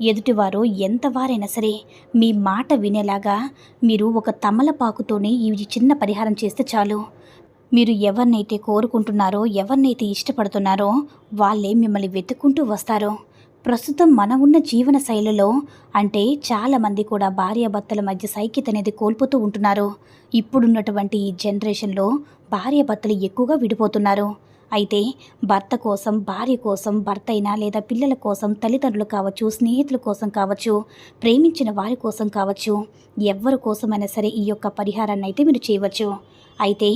ఎదుటివారు ఎంతవారైనా సరే మీ మాట వినేలాగా మీరు ఒక తమలపాకుతోనే ఈ చిన్న పరిహారం చేస్తే చాలు. మీరు ఎవరినైతే కోరుకుంటున్నారో ఎవరినైతే ఇష్టపడుతున్నారో వాళ్ళే మిమ్మల్ని వెతుక్కుంటూ వస్తారు. ప్రస్తుతం మన ఉన్న జీవన శైలిలో అంటే చాలామంది కూడా భార్యాభర్తల మధ్య సైక్యత అనేది కోల్పోతూ ఉంటున్నారు. ఇప్పుడున్నటువంటి ఈ జనరేషన్లో భార్యాభర్తలు ఎక్కువగా విడిపోతున్నారు. అయితే భర్త కోసం భార్య కోసం భర్త అయినా లేదా పిల్లల కోసం తల్లిదండ్రులు కావచ్చు స్నేహితుల కోసం కావచ్చు ప్రేమించిన వారి కోసం కావచ్చు ఎవరి కోసమైనా సరే ఈ యొక్క పరిహారాన్ని అయితే మీరు చేయవచ్చు. అయితే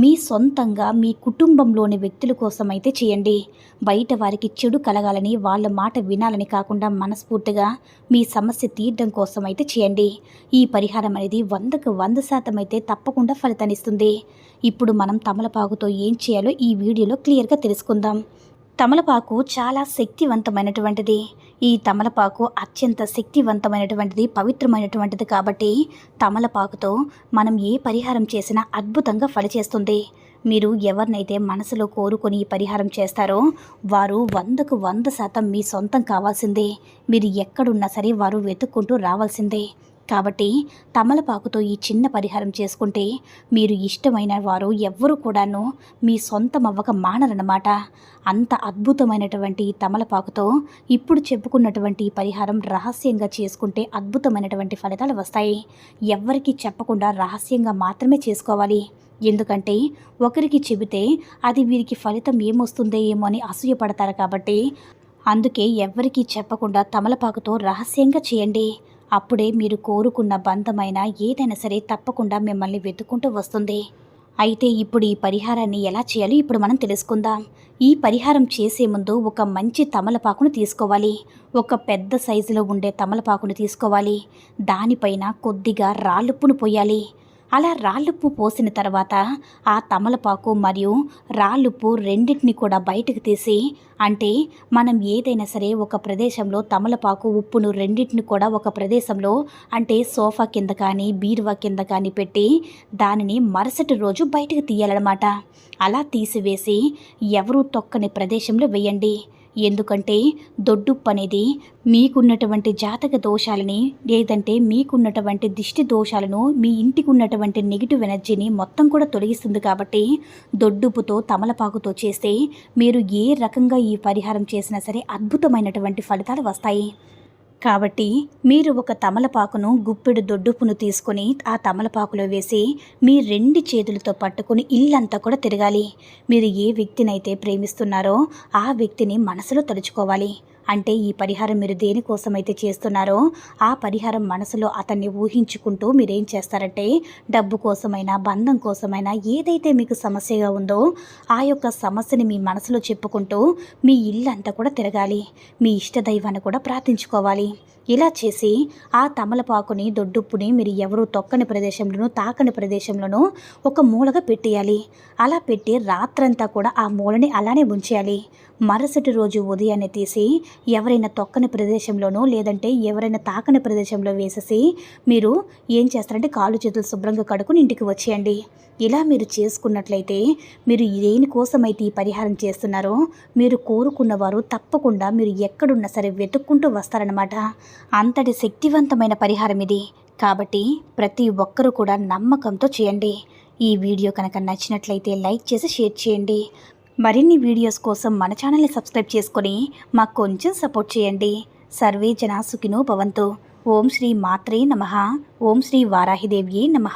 మీ సొంతంగా మీ కుటుంబంలోని వ్యక్తుల కోసం అయితే చేయండి. బయట వారికి చెడు కలగాలని వాళ్ళ మాట వినాలని కాకుండా మనస్ఫూర్తిగా మీ సమస్య తీర్చడం కోసం అయితే చేయండి. ఈ పరిహారం అనేది వందకు వంద శాతం అయితే తప్పకుండా ఫలితాన్నిస్తుంది ఇప్పుడు మనం తమలపాకుతో ఏం చేయాలో ఈ వీడియోలో క్లియర్గా తెలుసుకుందాం. తమలపాకు చాలా శక్తివంతమైనటువంటిది. ఈ తమలపాకు అత్యంత శక్తివంతమైనటువంటిది పవిత్రమైనటువంటిది కాబట్టి తమలపాకుతో మనం ఏ పరిహారం చేసినా అద్భుతంగా ఫలిచేస్తుంది. మీరు ఎవరినైతే మనసులో కోరుకొని ఈ పరిహారం చేస్తారో వారు వందకు వంద శాతం మీ సొంతం కావాల్సిందే. మీరు ఎక్కడున్నా సరే వారు వెతుక్కుంటూ రావాల్సిందే. కాబట్టి తమలపాకుతో ఈ చిన్న పరిహారం చేసుకుంటే మీరు ఇష్టమైన వారు ఎవ్వరూ కూడాను మీ సొంతం అవ్వక మానరన్నమాట. అంత అద్భుతమైనటువంటి తమలపాకుతో ఇప్పుడు చెప్పుకున్నటువంటి పరిహారం రహస్యంగా చేసుకుంటే అద్భుతమైనటువంటి ఫలితాలు వస్తాయి. ఎవ్వరికీ చెప్పకుండా రహస్యంగా మాత్రమే చేసుకోవాలి. ఎందుకంటే ఒకరికి చెబితే అది వీరికి ఫలితం ఏమొస్తుందో ఏమో అని అసూయపడతారు కాబట్టి అందుకే ఎవ్వరికీ చెప్పకుండా తమలపాకుతో రహస్యంగా చేయండి. అప్పుడే మీరు కోరుకున్న బంధమైన ఏదైనా సరే తప్పకుండా మిమ్మల్ని వెతుక్కుంటూ వస్తుంది. అయితే ఇప్పుడు ఈ పరిహారాన్ని ఎలా చేయాలో ఇప్పుడు మనం తెలుసుకుందాం. ఈ పరిహారం చేసే ముందు ఒక మంచి తమలపాకును తీసుకోవాలి. ఒక పెద్ద సైజులో ఉండే తమలపాకును తీసుకోవాలి. దానిపైన కొద్దిగా రాళ్ళుప్పును పోయాలి. అలా రాళ్ళుప్పు పోసిన తర్వాత ఆ తమలపాకు మరియు రాళ్ళుప్పు రెండింటిని కూడా బయటకు తీసి అంటే మనం ఏదైనా సరే ఒక ప్రదేశంలో తమలపాకు ఉప్పును రెండింటిని కూడా ఒక ప్రదేశంలో అంటే సోఫా కింద కానీ బీరువా కింద కానీ పెట్టి దానిని మరుసటి రోజు బయటకు తీయాలన్నమాట. అలా తీసివేసి ఎవరూ తొక్కని ప్రదేశంలో వేయండి. ఎందుకంటే దొడ్డుప్పు అనేది మీకున్నటువంటి జాతక దోషాలని లేదంటే మీకున్నటువంటి దిష్టి దోషాలను మీ ఇంటికి ఉన్నటువంటి నెగిటివ్ ఎనర్జీని మొత్తం కూడా తొలగిస్తుంది కాబట్టి దొడ్డుప్పుతో తమలపాకుతో చేస్తే మీరు ఏ రకంగా ఈ పరిహారం చేసినా సరే అద్భుతమైనటువంటి ఫలితాలు వస్తాయి. కాబట్టి మీరు ఒక తమలపాకును గుప్పెడు దొడ్డుపును తీసుకొని ఆ తమలపాకులో వేసి మీ రెండు చేతులతో పట్టుకుని ఇల్లంతా కూడా తిరగాలి. మీరు ఏ వ్యక్తినైతే ప్రేమిస్తున్నారో ఆ వ్యక్తిని మనసులో తలుచుకోవాలి. అంటే ఈ పరిహారం మీరు దేనికోసమైతే చేస్తున్నారో ఆ పరిహారం మనసులో అతన్ని ఊహించుకుంటూ మీరేం చేస్తారంటే డబ్బు కోసమైనా బంధం కోసమైనా ఏదైతే మీకు సమస్యగా ఉందో ఆ యొక్క సమస్యని మీ మనసులో చెప్పుకుంటూ మీ ఇల్లంతా కూడా తిరగాలి. మీ ఇష్టదైవాన్ని కూడా ప్రార్థించుకోవాలి. ఇలా చేసి ఆ తమలపాకుని దొడ్డుప్పుని మీరు ఎవరు తొక్కని ప్రదేశంలోనూ తాకని ప్రదేశంలోనూ ఒక మూలగా పెట్టేయాలి. అలా పెట్టి రాత్రంతా కూడా ఆ మూలని అలానే ఉంచేయాలి. మరుసటి రోజు ఉదయాన్నే తీసి ఎవరైనా తొక్కని ప్రదేశంలోనో లేదంటే ఎవరైనా తాకని ప్రదేశంలో వేసేసి మీరు ఏం చేస్తారంటే కాళ్ళు చేతులు శుభ్రంగా కడుక్కుని ఇంటికి వచ్చేయండి. ఇలా మీరు చేసుకున్నట్లయితే మీరు దేనికోసమైతే ఈ పరిహారం చేస్తున్నారో మీరు కోరుకున్నవారు తప్పకుండా మీరు ఎక్కడున్నా సరే వెతుక్కుంటూ వస్తారనమాట అంతటి శక్తివంతమైన పరిహారం ఇది. కాబట్టి ప్రతి ఒక్కరూ కూడా నమ్మకంతో చేయండి. ఈ వీడియో కనుక నచ్చినట్లయితే లైక్ చేసి షేర్ చేయండి. మరిన్ని వీడియోస్ కోసం మన ఛానల్ని సబ్స్క్రైబ్ చేసుకొని మాకు కొంచెం సపోర్ట్ చేయండి. సర్వే జనా సుఖినో భవంతు. ఓం శ్రీ మాత్రే నమ. ఓం శ్రీ వారాహిదేవ్యే నమ.